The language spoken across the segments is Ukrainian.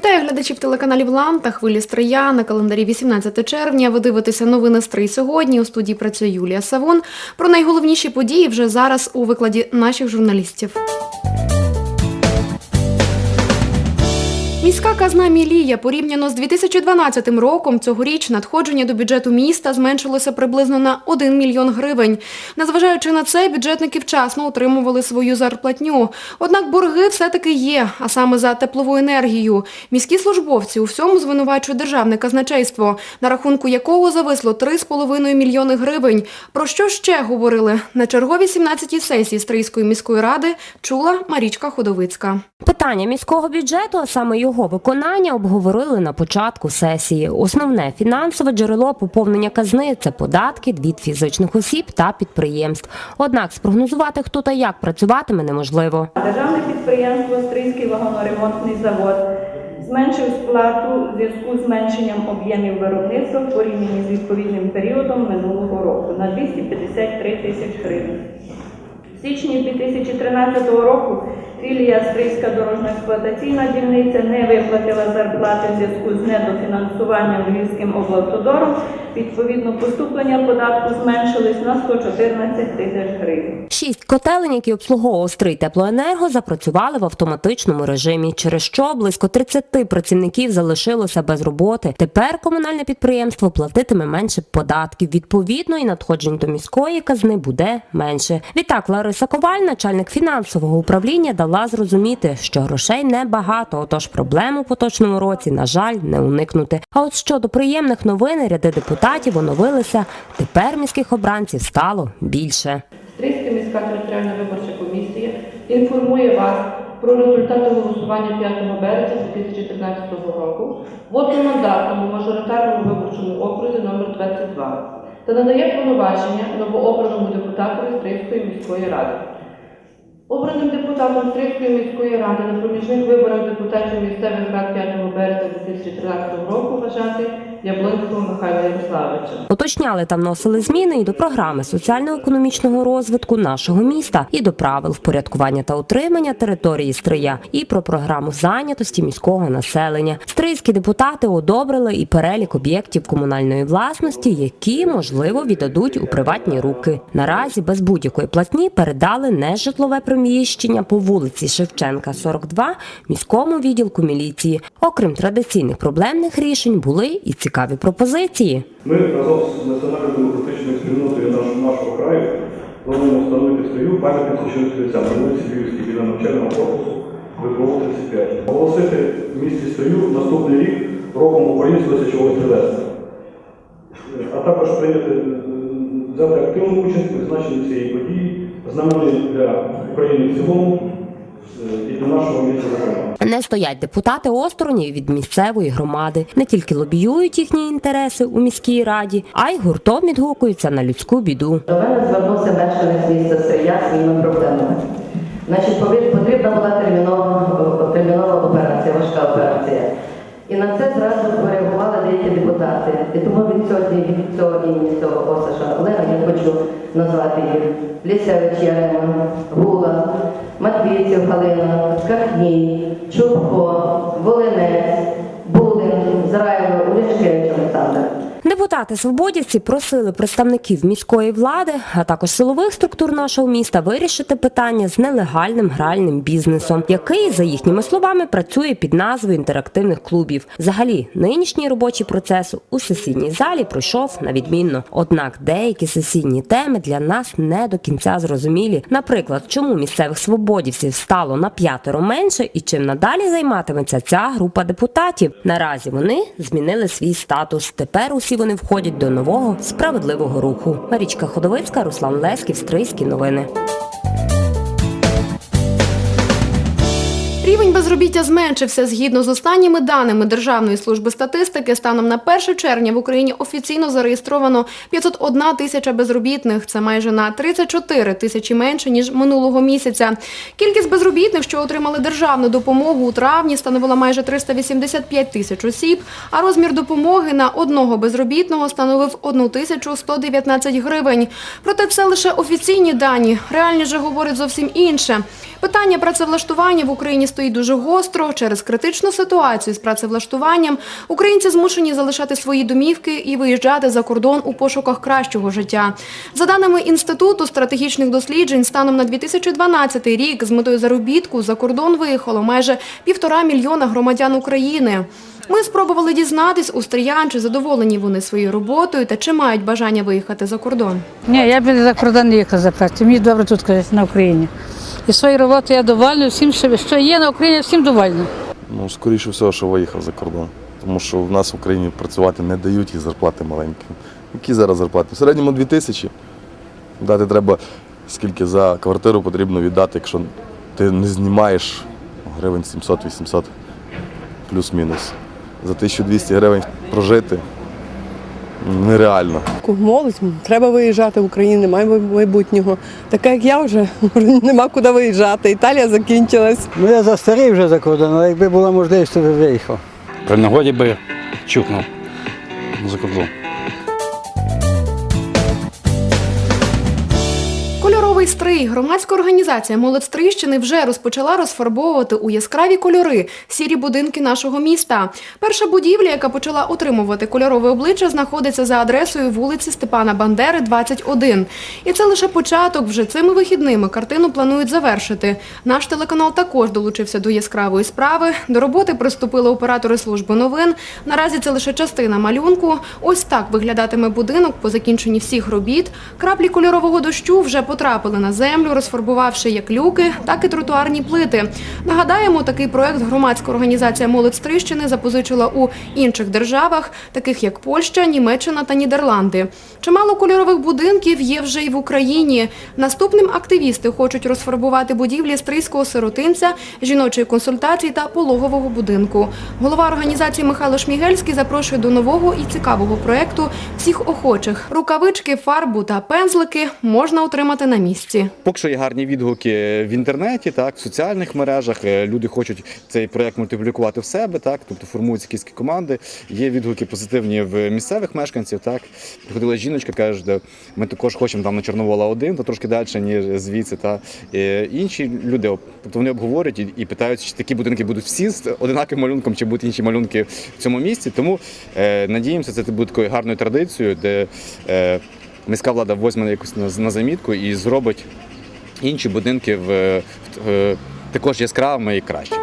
Вітаю глядачів телеканалів Лам та хвилі Стрия на календарі 18 червня. Ви дивитеся новини Стрий сьогодні. У студії працює Юлія Савон. Про найголовніші події вже зараз у викладі наших журналістів. Міська казна Мілія порівняно з 2012 роком цьогоріч надходження до бюджету міста зменшилося приблизно на 1 мільйон гривень. Незважаючи на це, бюджетники вчасно отримували свою зарплатню. Однак борги все-таки є, а саме за теплову енергію. Міські службовці у всьому звинувачують державне казначейство, на рахунку якого зависло 3,5 мільйони гривень. Про що ще говорили на черговій 17-й сесії Стрийської міської ради чула Марічка Ходовицька. Питання міського бюджету, а саме його виконання, обговорили на початку сесії. Основне фінансове джерело поповнення казни це податки від фізичних осіб та підприємств. Однак спрогнозувати, хто та як працюватиме, неможливо. Державне підприємство Стрийський вагоноремонтний завод зменшив сплату в зв'язку з зменшенням об'ємів виробництва в порівнянні з відповідним періодом минулого року на 253 тисяч гривень. В січні 2013 року філія Стрийська дорожньо-експлуатаційна дільниця не виплатила зарплати в зв'язку з недофінансуванням Львівським облавтодором. Відповідно, поступлення податку зменшились на 114 тисяч гривень. Шість котелень, які обслуговував стрий теплоенерго, запрацювали в автоматичному режимі, через що близько 30 працівників залишилося без роботи. Тепер комунальне підприємство платитиме менше податків. Відповідно, і надходжень до міської казни буде менше. Відтак Лариса Коваль, начальник фінансового управління, дала зрозуміти, що грошей небагато, отож проблем у поточному році, на жаль, не уникнути. А от щодо приємних новин, ряди депутатів оновилися. Тепер міських обранців стало більше. Стрийська міська територіальна виборча комісія інформує вас про результати голосування 5 березня 2013 року в одномандатному мажоритарному виборчому окрузі номер 22 та надає повноваження новообраному депутатові Стрийської міської ради. Обраним депутатом Стрийської міської ради на проміжних виборах депутатів місцевих рад 5 березня 2013 року вважати Яблонського Михайла Ярославовича. Уточняли та вносили зміни і до програми соціально-економічного розвитку нашого міста, і до правил впорядкування та утримання території Стрия, і про програму зайнятості міського населення. Стрийські депутати одобрили і перелік об'єктів комунальної власності, які можливо віддадуть у приватні руки. Наразі без будь-якої платні передали нежитлове приміщення по вулиці Шевченка, 42, міському відділку міліції. Окрім традиційних проблемних рішень, були і цікаві пропозиції. Ми разом з національною демократичною спільнотою нашого, нашого краю плануємо встановити свою пам'ятницю чоловікцям на вулиці Львівській біля навчального корпусу ВПО 35. Оголосити в місті Стрию наступний рік роком українського січового стрілецтва. А також прийняти е, взяти активну участь у відзначенні цієї події, знаменної для України в цілому е, і нашого. Не стоять депутати осторонь від місцевої громади, не тільки лобіюють їхні інтереси у міській раді, а й гуртом відгукуються на людську біду. До мене звернувся мешканець міста Стрия своїми проблемами. Значить, потрібна була термінова, термінова операція, важка операція. І на це зразу реагували деякі депутати. І тому від цього, від цього імені цього Осаша Олега я хочу назвати їх Лісевич Ярема, Гула, Матвійців Галина, Кахній, Чубко, Волинець, Депутати свободівці просили представників міської влади, а також силових структур нашого міста вирішити питання з нелегальним гральним бізнесом, який, за їхніми словами, працює під назвою інтерактивних клубів. Взагалі, нинішній робочий процес у сесійній залі пройшов на відмінно. Однак деякі сесійні теми для нас не до кінця зрозумілі. Наприклад, чому місцевих свободівців стало на п'ятеро менше і чим надалі займатиметься ця група депутатів. Наразі вони змінили свій статус. Тепер усі вони входять до нового справедливого руху. Марічка Ходовицька, Руслан Лесків, Стрийські новини. Рівень безробіття зменшився згідно з останніми даними Державної служби статистики. Станом на 1 червня в Україні офіційно зареєстровано 501 тисяча безробітних. Це майже на 34 тисячі менше ніж минулого місяця. Кількість безробітних, що отримали державну допомогу у травні, становила майже 385 тисяч осіб. А розмір допомоги на одного безробітного становив 1119 гривень. Проте це лише офіційні дані. Реальність же говорить зовсім інше. Питання працевлаштування в Україні стоїть дуже гостро. Через критичну ситуацію з працевлаштуванням українці змушені залишати свої домівки і виїжджати за кордон у пошуках кращого життя. За даними Інституту стратегічних досліджень, станом на 2012 рік з метою заробітку за кордон виїхало майже півтора мільйона громадян України. Ми спробували дізнатись у стріян, чи задоволені вони своєю роботою та чи мають бажання виїхати за кордон. Ні, я б за кордон їхала за працю. Мені добре тут на Україні. І своєю роботою я довольна, всім, що, є на Україні, всім довольна. Ну, скоріше всього, що виїхав за кордон. Тому що в нас в Україні працювати не дають і зарплати маленькі. Які зараз зарплати? В середньому 2 тисячі. Дати треба, скільки за квартиру потрібно віддати, якщо ти не знімаєш гривень 700-800 плюс-мінус. За 1200 гривень прожити нереально. Молодь, треба виїжджати в Україну, немає майбутнього. Така як я вже нема куди виїжджати. Італія закінчилась. Ну я застарів вже за кордон, але якби була можливість, то би виїхав. При нагоді би чухнув за кордон. Стрий. Громадська організація Молодь Стрийщини вже розпочала розфарбовувати у яскраві кольори сірі будинки нашого міста. Перша будівля, яка почала отримувати кольорове обличчя, знаходиться за адресою вулиці Степана Бандери, 21. І це лише початок. Вже цими вихідними картину планують завершити. Наш телеканал також долучився до яскравої справи. До роботи приступили оператори служби новин. Наразі це лише частина малюнку. Ось так виглядатиме будинок по закінченні всіх робіт. Краплі кольорового дощу вже потрапили на землю, розфарбувавши як люки, так і тротуарні плити. Нагадаємо, такий проект громадська організація Молодь Стрищини запозичила у інших державах, таких як Польща, Німеччина та Нідерланди. Чимало кольорових будинків є вже й в Україні. Наступним активісти хочуть розфарбувати будівлі стрийського сиротинця, жіночої консультації та пологового будинку. Голова організації Михайло Шмігельський запрошує до нового і цікавого проекту всіх охочих. Рукавички, фарбу та пензлики можна отримати на місці. Поки що є гарні відгуки в інтернеті, так, в соціальних мережах. Е, Люди хочуть цей проект мультиплікувати в себе, так, тобто формуються якісь команди. Є відгуки позитивні в місцевих мешканців. Так. Приходила жіночка, каже, ми також хочемо там на Чорновола 1, то трошки далі, ніж звідси. Та. Е, Інші люди тобто вони обговорюють і, і питають, чи такі будинки будуть всі з одинаким малюнком, чи будуть інші малюнки в цьому місці. Тому е, надіємося, це буде такою гарною традицією, де е, міська влада возьме якусь на, на замітку і зробить інші будинки в, в, також яскравими і кращими.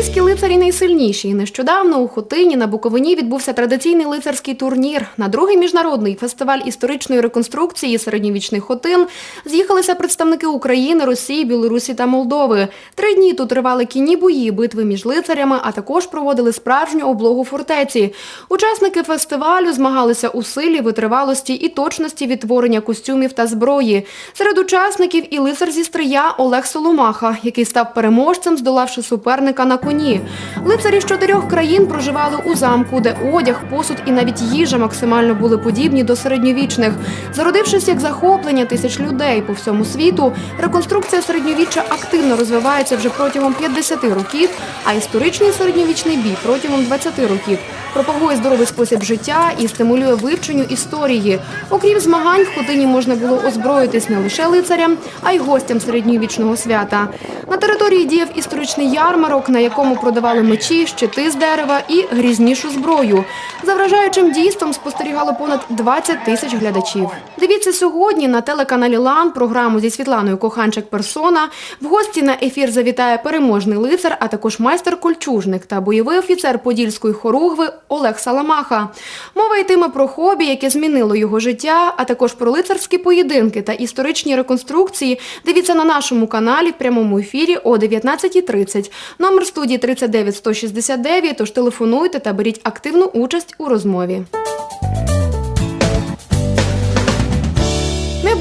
Стрийські лицарі найсильніші. Нещодавно у Хотині на Буковині відбувся традиційний лицарський турнір. На другий міжнародний фестиваль історичної реконструкції середньовічних хотин з'їхалися представники України, Росії, Білорусі та Молдови. Три дні тут тривали кінні бої, битви між лицарями, а також проводили справжню облогу фортеці. Учасники фестивалю змагалися у силі, витривалості і точності відтворення костюмів та зброї. Серед учасників і лицар зі стрия Олег Соломаха, який став переможцем, здолавши суперника на коні. Лицарі з чотирьох країн проживали у замку, де одяг, посуд і навіть їжа максимально були подібні до середньовічних. Зародившись як захоплення тисяч людей по всьому світу, реконструкція середньовіччя активно розвивається вже протягом 50 років, а історичний середньовічний бій протягом 20 років. Пропагує здоровий спосіб життя і стимулює вивченню історії. Окрім змагань, в Хотині можна було озброїтись не лише лицарям, а й гостям середньовічного свята. На території діяв історичний ярмарок, на якому продавали мечі, щити з дерева і грізнішу зброю. За вражаючим дійством спостерігало понад 20 тисяч глядачів. Дивіться сьогодні на телеканалі Лан програму зі Світланою Коханчик Персона. В гості на ефір завітає переможний лицар, а також майстер-кольчужник та бойовий офіцер Подільської хоругви Олег Саламаха. Мова йтиме про хобі, яке змінило його життя, а також про лицарські поєдинки та історичні реконструкції. Дивіться на нашому каналі в прямому ефірі о 19.30. Номер студії 39 169, тож телефонуйте та беріть активну участь у розмові.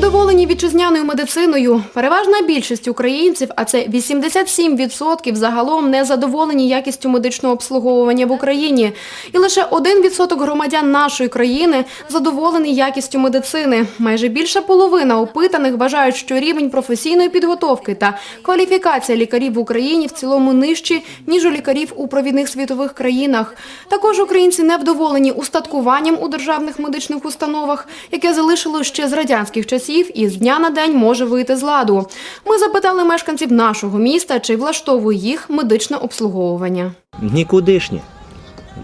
Невдоволені вітчизняною медициною. Переважна більшість українців, а це 87% загалом не задоволені якістю медичного обслуговування в Україні. І лише 1% громадян нашої країни задоволені якістю медицини. Майже більша половина опитаних вважають, що рівень професійної підготовки та кваліфікація лікарів в Україні в цілому нижчі, ніж у лікарів у провідних світових країнах. Також українці невдоволені устаткуванням у державних медичних установах, яке залишило ще з радянських часів часів і з дня на день може вийти з ладу. Ми запитали мешканців нашого міста, чи влаштовує їх медичне обслуговування. Нікудишнє.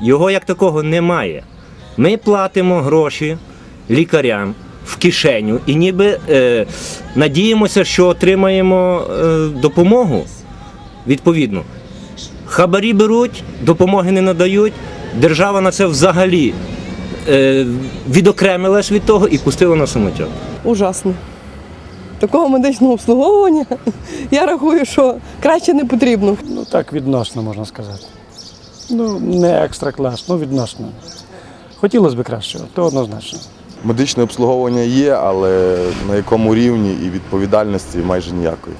Його як такого немає. Ми платимо гроші лікарям в кишеню і ніби е, надіємося, що отримаємо е, допомогу. Відповідно. Хабарі беруть, допомоги не надають. Держава на це взагалі відокремилась від того і пустила на самотек. Ужасно. Такого медичного обслуговування я рахую, що краще не потрібно. Ну так відносно можна сказати. Ну, не екстра клас, ну відносно. Хотілося б кращого, то однозначно. Медичне обслуговування є, але на якому рівні і відповідальності майже ніякої.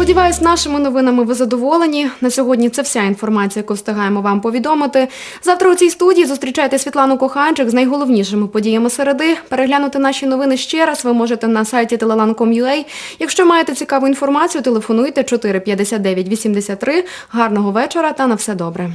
Сподіваюсь, нашими новинами ви задоволені. На сьогодні це вся інформація, яку встигаємо вам повідомити. Завтра у цій студії зустрічайте Світлану Коханчик з найголовнішими подіями середи. Переглянути наші новини ще раз ви можете на сайті telelan.com.ua. Якщо маєте цікаву інформацію, телефонуйте 459 83. Гарного вечора та на все добре.